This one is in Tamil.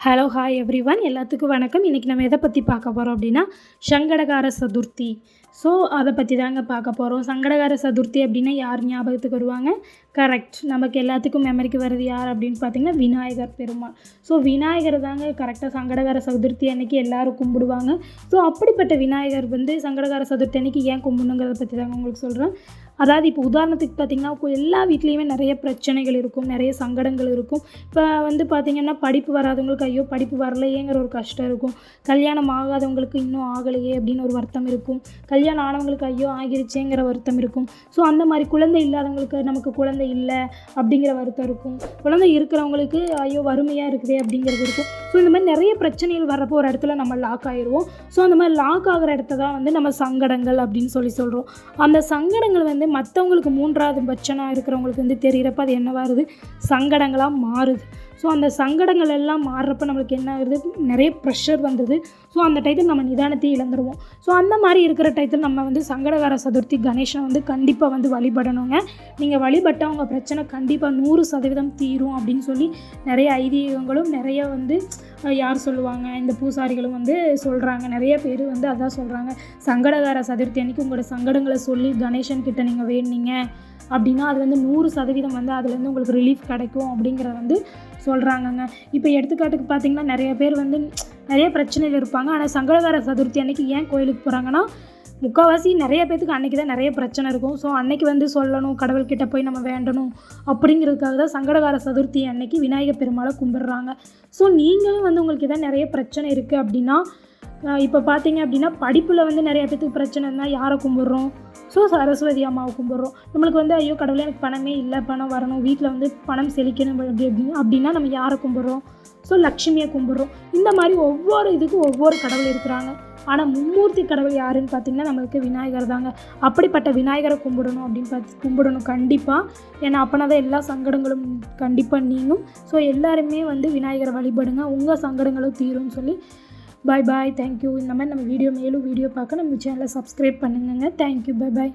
ஹலோ ஹாய் எவ்ரி ஒன் எல்லாத்துக்கும் வணக்கம். இன்றைக்கி நம்ம எதை பற்றி பார்க்க போகிறோம் அப்படின்னா சங்கடகார சதுர்த்தி. ஸோ அதை பற்றி தாங்க பார்க்க போகிறோம் சங்கடகார சதுர்த்தி அப்படின்னா யார் ஞாபகத்துக்கு வருவாங்க? கரெக்ட் நமக்கு எல்லாத்துக்கும் மெமரிக்கு வருது யார் அப்படின்னு பார்த்தீங்கன்னா விநாயகர் பெருமாள். ஸோ விநாயகர் தாங்க கரெக்டாக சங்கடகார சதுர்த்தி அன்னைக்கு எல்லாரும் கும்பிடுவாங்க. ஸோ அப்படிப்பட்ட விநாயகர் வந்து சங்கடகார சதுர்த்தி அன்னைக்கு ஏன் கும்பிடணுங்கிறத பற்றி தாங்க உங்களுக்கு சொல்கிறேன் அதாவது இப்போ உதாரணத்துக்கு பார்த்தீங்கன்னா இப்போ எல்லா வீட்லேயுமே நிறைய பிரச்சனைகள் இருக்கும் நிறைய சங்கடங்கள் இருக்கும். இப்போ வந்து பார்த்திங்கன்னா படிப்பு வராதவங்களுக்கு ஐயோ படிப்பு வரலையேங்கிற ஒரு கஷ்டம் இருக்கும். கல்யாணம் ஆகாதவங்களுக்கு இன்னும் ஆகலையே அப்படின்னு ஒரு வருத்தம் இருக்கும். கல்யாணம் ஆனவங்களுக்கு ஐயோ ஆகிருச்சேங்கிற வருத்தம் இருக்கும். ஸோ அந்த மாதிரி குழந்தை இல்லாதவங்களுக்கு நமக்கு குழந்தை இல்லை அப்படிங்கிற வருத்தம் இருக்கும். குழந்தை இருக்கிறவங்களுக்கு ஐயோ வறுமையாக இருக்குதே அப்படிங்கிறது இருக்கும். ஸோ இந்த மாதிரி நிறைய பிரச்சனைகள் வரப்போ ஒரு இடத்துல நம்ம லாக் ஆயிடுவோம் ஸோ அந்த மாதிரி லாக் ஆகிற இடத்த தான் வந்து நம்ம சங்கடங்கள் அப்படின்னு சொல்லி சொல்கிறோம் அந்த சங்கடங்கள் வந்து மற்றவங்களுக்கு மூன்றாவது பட்சனாக இருக்கிறவங்களுக்கு வந்து தெரிகிறப்ப அது என்ன வருது? சங்கடங்களாக மாறுது. ஸோ அந்த சங்கடங்கள் எல்லாம் மாறுறப்ப நம்மளுக்கு என்ன ஆகுது? நிறைய ப்ரெஷர் வந்தது ஸோ அந்த டயத்தில் நம்ம நிதானத்தை இழந்துருவோம். ஸோ அந்த மாதிரி இருக்கிற டயத்தில் நம்ம வந்து சங்கடகார சதுர்த்தி கணேசனை வந்து கண்டிப்பாக வந்து வழிபடணுங்க. நீங்கள் வழிபட்டால் உங்கள் பிரச்சனை கண்டிப்பாக நூறு சதவீதம் தீரும் அப்படின்னு சொல்லி நிறைய ஐதீகங்களும் நிறைய வந்து யார் சொல்லுவாங்க? இந்த பூசாரிகளும் வந்து சொல்கிறாங்க நிறைய பேர் வந்து அதான் சொல்கிறாங்க சங்கடகார சதுர்த்தி அன்னைக்கு உங்களோட சங்கடங்களை சொல்லி கணேசன் கிட்ட நீங்கள் வேணுனீங்க அப்படின்னா அது வந்து நூறு சதவீதம் வந்து அதுலேருந்து உங்களுக்கு ரிலீஃப் கிடைக்கும் அப்படிங்கிறத வந்து சொல்கிறாங்கங்க இப்போ எடுத்துக்காட்டுக்கு பார்த்தீங்கன்னா நிறைய பேர் வந்து நிறைய பிரச்சனைகள் இருப்பாங்க. ஆனால் சங்கடகார சதுர்த்தி அன்னைக்கு ஏன் கோயிலுக்கு போகிறாங்கன்னா முக்கால்வாசி நிறைய பேத்துக்கு அன்றைக்கி தான் நிறைய பிரச்சனை இருக்கும். ஸோ அன்னைக்கு வந்து சொல்லணும் கடவுள்கிட்ட போய் நம்ம வேண்டணும் அப்படிங்கிறதுக்காக தான் சங்கடகார சதுர்த்தி அன்னைக்கு விநாயகர் பெருமாளை கும்பிடுறாங்க. ஸோ நீங்களும் வந்து உங்களுக்கு எதாவது நிறைய பிரச்சனை இருக்குது அப்படின்னா இப்போ பார்த்தீங்க அப்படின்னா படிப்பில் வந்து நிறைய பேத்துக்கு பிரச்சனை இருந்தால் யாரை கும்பிட்றோம்? ஸோ சரஸ்வதி அம்மாவை கும்பிட்றோம். நம்மளுக்கு வந்து ஐயோ கடவுளே எனக்கு பணமே இல்லை பணம் வரணும் வீட்டில் வந்து பணம் செழிக்கணும் அப்படி அப்படி அப்படின்னா நம்ம யாரை கும்பிட்றோம்? ஸோ லக்ஷ்மியை கும்பிட்றோம். இந்த மாதிரி ஒவ்வொரு இதுக்கும் ஒவ்வொரு கடவுள் இருக்கிறாங்க. ஆனால் மும்மூர்த்தி கடவுள் யாருன்னு பார்த்தீங்கன்னா நம்மளுக்கு விநாயகர் தாங்க. அப்படிப்பட்ட விநாயகரை கும்பிடணும் அப்படின்னு பார்த்து கும்பிடணும் கண்டிப்பாக ஏன்னா அப்போனா தான் எல்லா சங்கடங்களும் கண்டிப்பாக நீங்கும். ஸோ எல்லாருமே வந்து விநாயகரை வழிபடுங்க. உங்கள் சங்கடங்களும் தீரும்னு சொல்லி. பாய் பாய் தேங்க்யூ இந்த மாதிரி நம்ம வீடியோ மேலும் வீடியோ பார்க்க நம்ம சேனலை சப்ஸ்கிரைப் பண்ணுங்கங்க. தேங்க்யூ பாய் பாய்